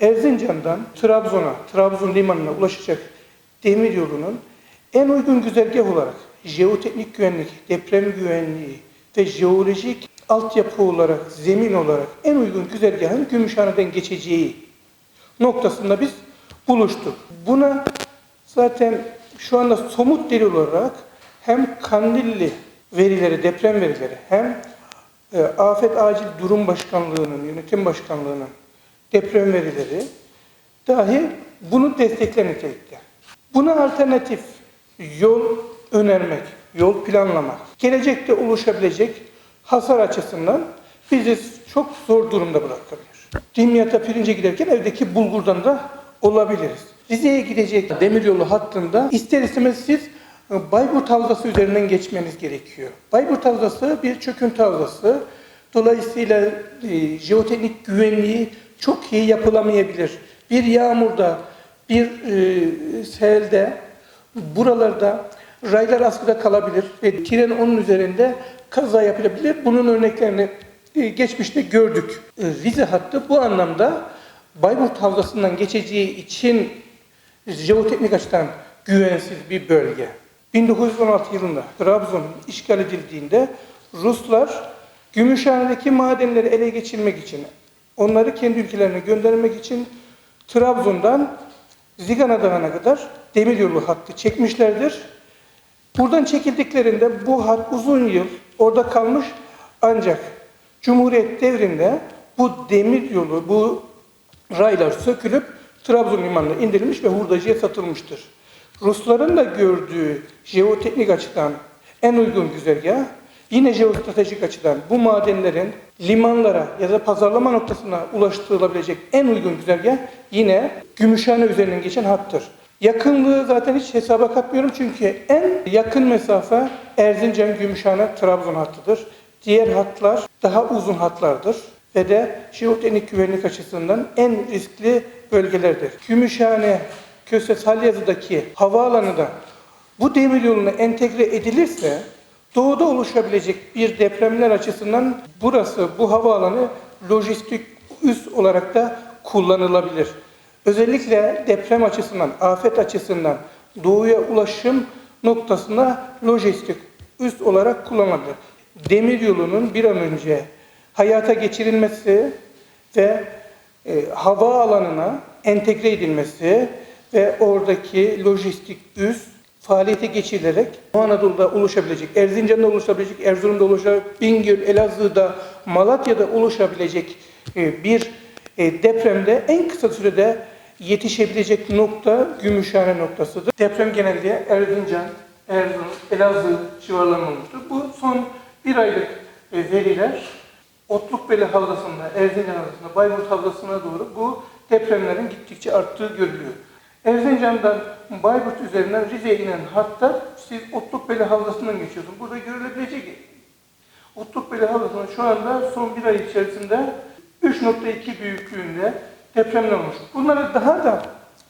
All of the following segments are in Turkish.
Erzincan'dan Trabzon'a, Trabzon limanına ulaşacak demir yolunun en uygun güzergah olarak jeoteknik güvenlik, deprem güvenliği ve jeolojik altyapı olarak, zemin olarak en uygun güzergahın Gümüşhane'den geçeceği noktasında biz buluştuk. Buna zaten şu anda somut delil olarak hem Kandilli verileri, deprem verileri hem e, Afet Acil Durum Başkanlığı'nın, Yönetim Başkanlığı'nın deprem verileri dahi bunu destekler. Buna alternatif yol önermek, yol planlamak, gelecekte oluşabilecek hasar açısından bizi çok zor durumda bırakabilir. Dimyat'a pirince giderken evdeki bulgurdan da olabiliriz. Rize'ye gidecek demiryolu hattında ister istemez siz e, Bayburt Havzası üzerinden geçmeniz gerekiyor. Bayburt Havzası bir çöküntü havzası. Dolayısıyla e, jeoteknik güvenliği çok iyi yapılamayabilir. Bir yağmurda, bir e, selde buralarda raylar askıda kalabilir ve tren onun üzerinde kaza yapılabilir. Bunun örneklerini e, geçmişte gördük. E, Rize hattı bu anlamda Bayburt Havzası'ndan geçeceği için jeoteknik açıdan güvensiz bir bölge. 1916 yılında Trabzon işgal edildiğinde Ruslar Gümüşhane'deki madenleri ele geçirmek için, onları kendi ülkelerine göndermek için Trabzon'dan Zigana Dağı'na kadar demiryolu hattı çekmişlerdir. Buradan çekildiklerinde bu hat uzun yıl orada kalmış ancak Cumhuriyet devrinde bu demir yolu, bu raylar sökülüp Trabzon limanına indirilmiş ve hurdacıya satılmıştır. Rusların da gördüğü jeoteknik açıdan en uygun güzergah, yine jeostratejik açıdan bu madenlerin limanlara ya da pazarlama noktasına ulaştırılabilecek en uygun güzergah yine Gümüşhane üzerinden geçen hattır. Yakınlığı zaten hiç hesaba katmıyorum çünkü en yakın mesafe Erzincan, Gümüşhane, Trabzon hattıdır. Diğer hatlar daha uzun hatlardır ve de jeoteknik güvenlik açısından en riskli bölgelerdir. Gümüşhane, Köse, Salyazı'daki havaalanı da bu demiryoluna entegre edilirse doğuda oluşabilecek bir depremler açısından burası, bu havaalanı lojistik üs olarak da kullanılabilir. Özellikle deprem açısından, afet açısından doğuya ulaşım noktasında lojistik üst olarak kullanılabilir. Demir yolunun bir an önce hayata geçirilmesi ve e, hava alanına entegre edilmesi ve oradaki lojistik üs faaliyete geçirilerek Anadolu'da oluşabilecek, Erzincan'da oluşabilecek, Erzurum'da oluşabilecek, Bingöl, Elazığ'da, Malatya'da oluşabilecek e, bir e, depremde en kısa sürede yetişebilecek nokta Gümüşhane noktasıdır. Deprem genellikle Erzincan, Erzurum, Elazığ civarlarında olmuştur. Bu son bir aylık e, veriler Otlukbeli Havzası'nda, Erzincan Havzası'nda, Bayburt Havzası'na doğru bu depremlerin gittikçe arttığı görülüyor. Erzincan'dan Bayburt üzerinden Rize'ye inen hatta siz Otlukbeli Havzası'ndan geçiyorsunuz. Burada görülebilecek Otlukbeli Havzası'nda şu anda son bir ay içerisinde 3.2 büyüklüğünde depremler olmuş. Bunları daha da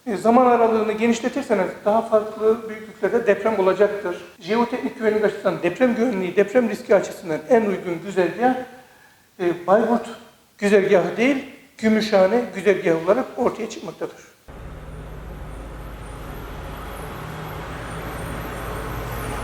e, zaman aralığını genişletirseniz daha farklı büyüklüklerde deprem olacaktır. Jeoteknik güvenlik açısından, deprem güvenliği, deprem riski açısından en uygun güzergah e, Bayburt güzergahı değil, Gümüşhane güzergahı olarak ortaya çıkmaktadır.